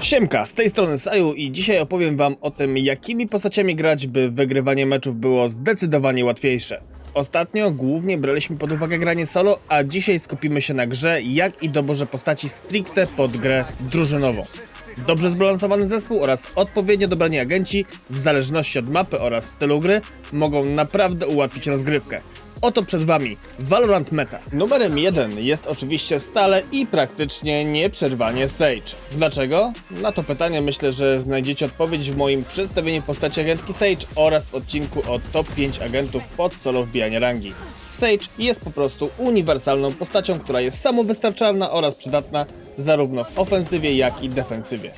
Siemka, z tej strony Saju i dzisiaj opowiem wam o tym, jakimi postaciami grać, by wygrywanie meczów było zdecydowanie łatwiejsze. Ostatnio głównie braliśmy pod uwagę granie solo, a dzisiaj skupimy się na grze, jak i doborze postaci stricte pod grę drużynową. Dobrze zbalansowany zespół oraz odpowiednio dobrani agenci, w zależności od mapy oraz stylu gry, mogą naprawdę ułatwić rozgrywkę. Oto przed Wami Valorant Meta. Numerem jeden jest oczywiście stale i praktycznie nieprzerwanie Sage. Dlaczego? Na to pytanie myślę, że znajdziecie odpowiedź w moim przedstawieniu postaci agentki Sage oraz w odcinku o top 5 agentów pod solo wbijania rangi. Sage jest po prostu uniwersalną postacią, która jest samowystarczalna oraz przydatna zarówno w ofensywie, jak i defensywie.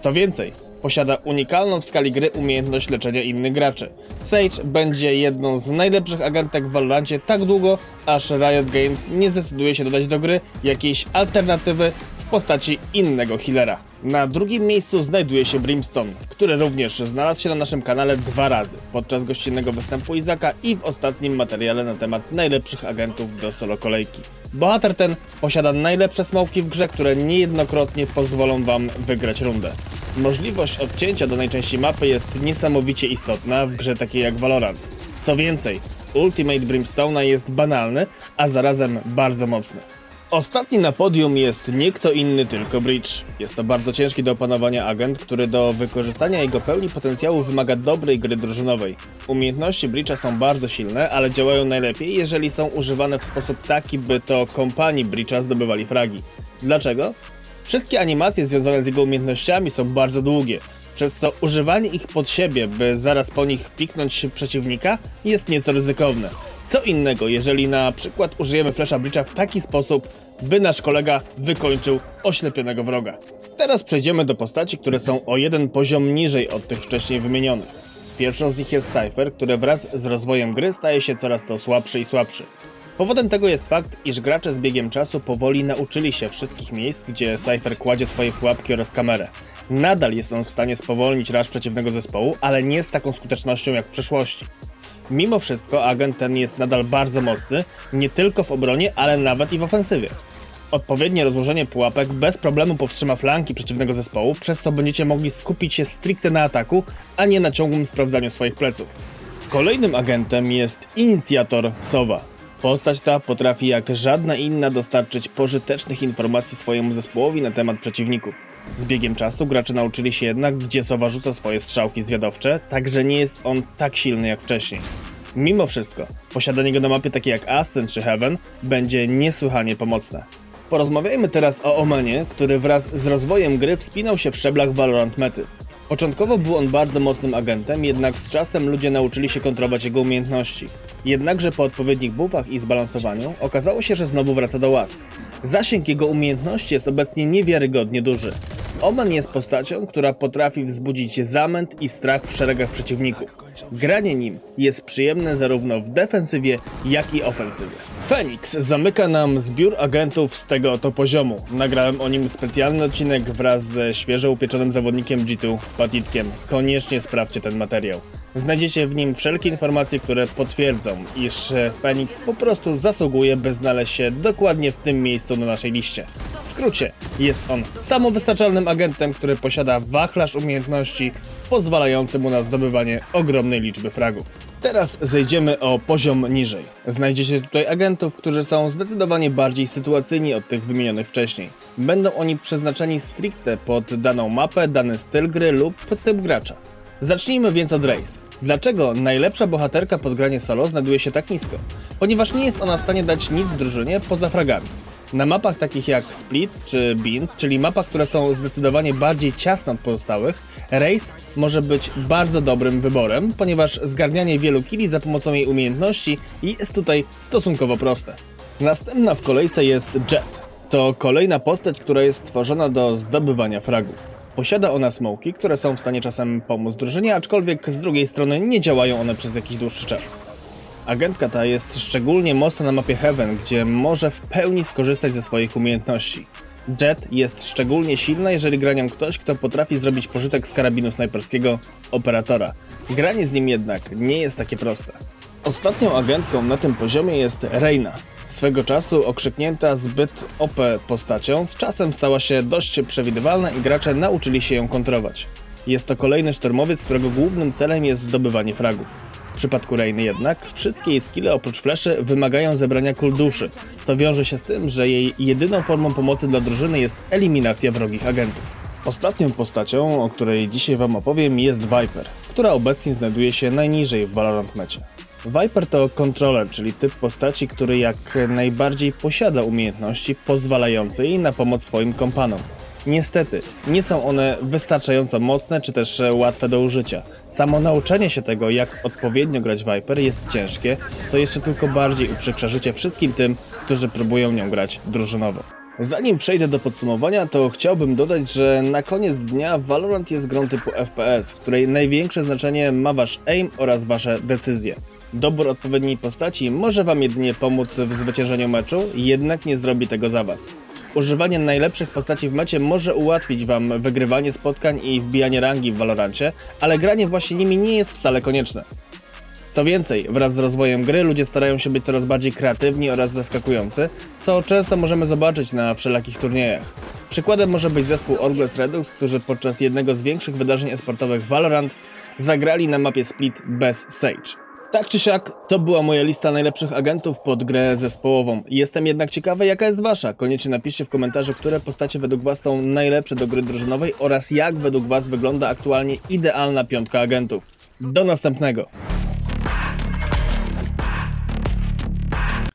Co więcej, posiada unikalną w skali gry umiejętność leczenia innych graczy. Sage będzie jedną z najlepszych agentek w Valorancie tak długo, aż Riot Games nie zdecyduje się dodać do gry jakiejś alternatywy w postaci innego healera. Na drugim miejscu znajduje się Brimstone, który również znalazł się na naszym kanale dwa razy, podczas gościnnego występu Izaka i w ostatnim materiale na temat najlepszych agentów do solo kolejki. Bohater ten posiada najlepsze smoki w grze, które niejednokrotnie pozwolą wam wygrać rundę. Możliwość odcięcia danej części mapy jest niesamowicie istotna w grze takiej jak Valorant. Co więcej, Ultimate Brimstone'a jest banalny, a zarazem bardzo mocny. Ostatni na podium jest nie kto inny tylko Bridge. Jest to bardzo ciężki do opanowania agent, który do wykorzystania jego pełni potencjału wymaga dobrej gry drużynowej. Umiejętności Bridge'a są bardzo silne, ale działają najlepiej, jeżeli są używane w sposób taki, by to kompanii Bridge'a zdobywali fragi. Dlaczego? Wszystkie animacje związane z jego umiejętnościami są bardzo długie, przez co używanie ich pod siebie, by zaraz po nich piknąć przeciwnika, jest nieco ryzykowne. Co innego, jeżeli na przykład użyjemy flasha Breacha w taki sposób, by nasz kolega wykończył oślepionego wroga. Teraz przejdziemy do postaci, które są o jeden poziom niżej od tych wcześniej wymienionych. Pierwszą z nich jest Cypher, który wraz z rozwojem gry staje się coraz to słabszy i słabszy. Powodem tego jest fakt, iż gracze z biegiem czasu powoli nauczyli się wszystkich miejsc, gdzie Cypher kładzie swoje pułapki oraz kamerę. Nadal jest on w stanie spowolnić raż przeciwnego zespołu, ale nie z taką skutecznością jak w przeszłości. Mimo wszystko agent ten jest nadal bardzo mocny, nie tylko w obronie, ale nawet i w ofensywie. Odpowiednie rozłożenie pułapek bez problemu powstrzyma flanki przeciwnego zespołu, przez co będziecie mogli skupić się stricte na ataku, a nie na ciągłym sprawdzaniu swoich pleców. Kolejnym agentem jest inicjator Sowa. Postać ta potrafi jak żadna inna dostarczyć pożytecznych informacji swojemu zespołowi na temat przeciwników. Z biegiem czasu gracze nauczyli się jednak, gdzie Sowa rzuca swoje strzałki zwiadowcze, także nie jest on tak silny jak wcześniej. Mimo wszystko, posiadanie go na mapie takiej jak Ascent czy Heaven będzie niesłychanie pomocne. Porozmawiajmy teraz o Omenie, który wraz z rozwojem gry wspinał się w szczeblach Valorant mety. Początkowo był on bardzo mocnym agentem, jednak z czasem ludzie nauczyli się kontrolować jego umiejętności. Jednakże po odpowiednich buffach i zbalansowaniu okazało się, że znowu wraca do łask. Zasięg jego umiejętności jest obecnie niewiarygodnie duży. Omen jest postacią, która potrafi wzbudzić zamęt i strach w szeregach przeciwników. Granie nim jest przyjemne zarówno w defensywie, jak i ofensywie. Phoenix zamyka nam zbiór agentów z tego oto poziomu. Nagrałem o nim specjalny odcinek wraz ze świeżo upieczonym zawodnikiem G2, Patitkiem. Koniecznie sprawdźcie ten materiał. Znajdziecie w nim wszelkie informacje, które potwierdzą, iż Phoenix po prostu zasługuje, by znaleźć się dokładnie w tym miejscu na naszej liście. W skrócie, jest on samowystarczalnym agentem, który posiada wachlarz umiejętności pozwalający mu na zdobywanie ogromnej liczby fragów. Teraz zejdziemy o poziom niżej. Znajdziecie tutaj agentów, którzy są zdecydowanie bardziej sytuacyjni od tych wymienionych wcześniej. Będą oni przeznaczeni stricte pod daną mapę, dany styl gry lub typ gracza. Zacznijmy więc od Race. Dlaczego najlepsza bohaterka pod granie solo znajduje się tak nisko? Ponieważ nie jest ona w stanie dać nic drużynie poza fragami. Na mapach takich jak Split czy Bean, czyli mapach, które są zdecydowanie bardziej ciasne od pozostałych, Race może być bardzo dobrym wyborem, ponieważ zgarnianie wielu killi za pomocą jej umiejętności jest tutaj stosunkowo proste. Następna w kolejce jest Jet. To kolejna postać, która jest stworzona do zdobywania fragów. Posiada ona smoki, które są w stanie czasem pomóc drużynie, aczkolwiek z drugiej strony nie działają one przez jakiś dłuższy czas. Agentka ta jest szczególnie mocna na mapie Heaven, gdzie może w pełni skorzystać ze swoich umiejętności. Jet jest szczególnie silna, jeżeli gra nią ktoś, kto potrafi zrobić pożytek z karabinu snajperskiego operatora. Granie z nim jednak nie jest takie proste. Ostatnią agentką na tym poziomie jest Reina. Swego czasu okrzyknięta zbyt OP postacią, z czasem stała się dość przewidywalna i gracze nauczyli się ją kontrować. Jest to kolejny sztormowiec, którego głównym celem jest zdobywanie fragów. W przypadku Reiny jednak, wszystkie jej skille oprócz fleszy wymagają zebrania kul duszy, co wiąże się z tym, że jej jedyną formą pomocy dla drużyny jest eliminacja wrogich agentów. Ostatnią postacią, o której dzisiaj wam opowiem jest Viper, która obecnie znajduje się najniżej w Valorant mecie. Viper to kontroler, czyli typ postaci, który jak najbardziej posiada umiejętności pozwalające jej na pomoc swoim kompanom. Niestety, nie są one wystarczająco mocne czy też e, łatwe do użycia. Samo nauczenie się tego, jak odpowiednio grać Viper jest ciężkie, co jeszcze tylko bardziej uprzykrza życie wszystkim tym, którzy próbują nią grać drużynowo. Zanim przejdę do podsumowania, to chciałbym dodać, że na koniec dnia Valorant jest grą typu FPS, w której największe znaczenie ma wasz aim oraz wasze decyzje. Dobór odpowiedniej postaci może wam jedynie pomóc w zwyciężeniu meczu, jednak nie zrobi tego za was. Używanie najlepszych postaci w mecie może ułatwić wam wygrywanie spotkań i wbijanie rangi w Valorancie, ale granie właśnie nimi nie jest wcale konieczne. Co więcej, wraz z rozwojem gry ludzie starają się być coraz bardziej kreatywni oraz zaskakujący, co często możemy zobaczyć na wszelakich turniejach. Przykładem może być zespół Orgles Redux, którzy podczas jednego z większych wydarzeń esportowych Valorant zagrali na mapie Split bez Sage. Tak czy siak, to była moja lista najlepszych agentów pod grę zespołową. Jestem jednak ciekawy, jaka jest wasza. Koniecznie napiszcie w komentarzu, które postacie według was są najlepsze do gry drużynowej oraz jak według was wygląda aktualnie idealna piątka agentów. Do następnego!